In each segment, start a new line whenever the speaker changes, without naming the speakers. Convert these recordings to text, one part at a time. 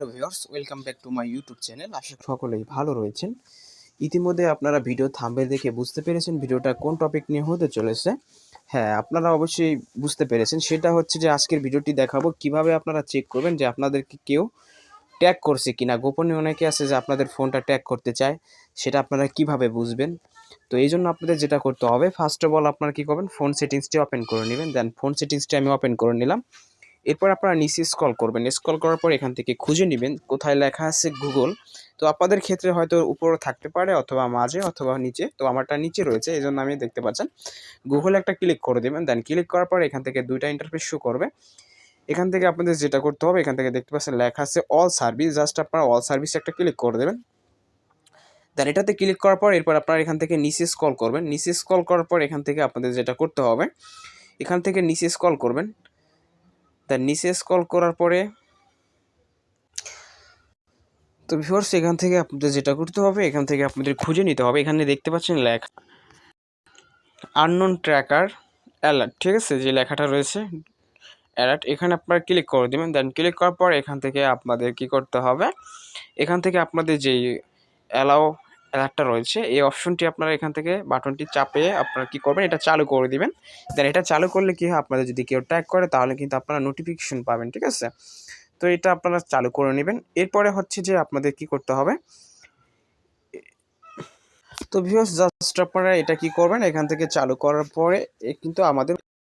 Hello viewers welcome back to my YouTube channel আশা সকলেই ভালো রয়েছেন। ইতিমধ্যে আপনারা ভিডিও থাম্বেল দেখে বুঝতে পেরেছেন ভিডিওটা কোন টপিক নিয়ে হতে চলেছে। হ্যাঁ আপনারা অবশ্যই বুঝতে পেরেছেন। সেটা হচ্ছে যে আজকের ভিডিওটি দেখাবো কীভাবে আপনারা চেক করবেন যে আপনাদেরকে কেউ ট্যাগ করছে কিনা। গোপনে অনেকে আছে যে আপনাদের ফোনটা ট্যাগ করতে চায়, সেটা আপনারা কীভাবে বুঝবেন? তো এই জন্য আপনাদের যেটা করতে হবে ফার্স্ট অফ অল আপনারা কী করবেন ফোন সেটিংসটি ওপেন করে নেবেন। দেন ফোন সেটিংসটি আমি ওপেন করে নিলাম। এরপর আপনারা নিচে স্ক্রল করবেন। স্ক্রল করার পর এখান থেকে খুঁজে নেবেন, কোথায় লেখা আছে গুগল তো আপনাদের ক্ষেত্রে হয়তো উপরে থাকতে পারে অথবা মাঝে অথবা নিচে, তো আমারটা নিচে রয়েছে এই জন্য আমি দেখতে পাচ্ছেন। গুগল একটা ক্লিক করে দেবেন দেন ক্লিক করার পর এখান থেকে দুইটা ইন্টারফেস শো করবে। এখান থেকে আপনাদের যেটা করতে হবে, এখান থেকে দেখতে পাচ্ছেন লেখা আছে অল সার্ভিস জাস্ট আপনারা অল সার্ভিস একটা ক্লিক করে দেবেন। দেন এটাতে ক্লিক করার পর এরপর আপনারা এখান থেকে নিচে স্ক্রল করবেন। নিচে স্ক্রল করার পর এখান থেকে আপনাদের যেটা করতে হবে, এখান থেকে নিচে স্ক্রল করবেন। দেন নিচে স্ক্রল করার পরে তো ভিউয়ার্স এখান থেকে আপনাদের যেটা করতে হবে, এখান থেকে আপনাদের খুঁজে নিতে হবে। এখানে দেখতে পাচ্ছেন লেখা আননোন ট্র্যাকার অ্যালার্ট ঠিক আছে? যে লেখাটা রয়েছে অ্যালার্ট এখানে আপনারা ক্লিক করে দেবেন। দেন ক্লিক করার পর এখান থেকে আপনাদের কি করতে হবে? এখান থেকে আপনাদের যেই অ্যালাও অ্যালার্টটা রয়েছে। এই অপশনটি আপনারা এখান থেকে বাটনটি চাপে আপনারা কি করবেন, এটা চালু করে দিবেন। দেন এটা চালু করলে কি হয়, আপনাদের যদি কেউ ট্যাগ করে, তাহলে কিন্তু আপনারা নোটিফিকেশন পাবেন, ঠিক আছে? তো এটা আপনারা চালু করে নেবেন। এরপরে হচ্ছে যে আপনাদের কি করতে হবে, তো ভিউয়ার্স জাস্ট আপনারা এটা কি করবেন, এখান থেকে চালু করার পরে কিন্তু আমাদের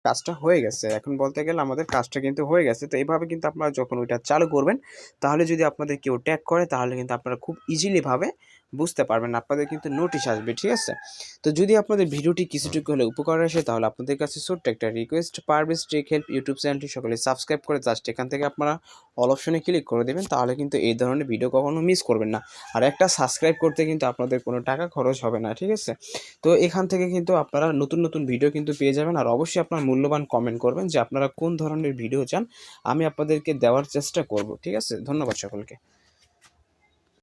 কাজটা হয়ে গেছে। এখন বলতে গেলে আমাদের কাজটা কিন্তু হয়ে গেছে। তো এইভাবে কিন্তু আপনারা যখন ওইটা চালু করবেন, তাহলে যদি আপনাদের কেউ ট্যাগ করে, তাহলে কিন্তু আপনারা খুব ইজিলিভাবে বুঝতে পারবেন। আপনাদের কিন্তু নোটিশ আসবে, ঠিক আছে? তো যদি আপনাদের ভিডিওটি কিছুটুকু হলে উপকার আসে, তাহলে আপনাদের কাছে ছোট্ট একটা request Parvez tech help YouTube চ্যানেলটি সকলে সাবস্ক্রাইব করে জাস্ট এখান থেকে আপনারা অল অপশনে ক্লিক করে দেবেন, তাহলে কিন্তু এই ধরনের ভিডিও কখনো মিস করবেন না। আর একটা সাবস্ক্রাইব করতে কিন্তু আপনাদের কোনো টাকা খরচ হবে না, ঠিক আছে? তো এখান থেকে কিন্তু আপনারা নতুন নতুন ভিডিও কিন্তু পেয়ে যাবেন। আর অবশ্যই আপনার মূল্যবান কমেন্ট করবেন যে আপনারা কোন ধরনের ভিডিও চান, আমি আপনাদেরকে দেওয়ার চেষ্টা করব, ঠিক আছে? ধন্যবাদ সকলকে।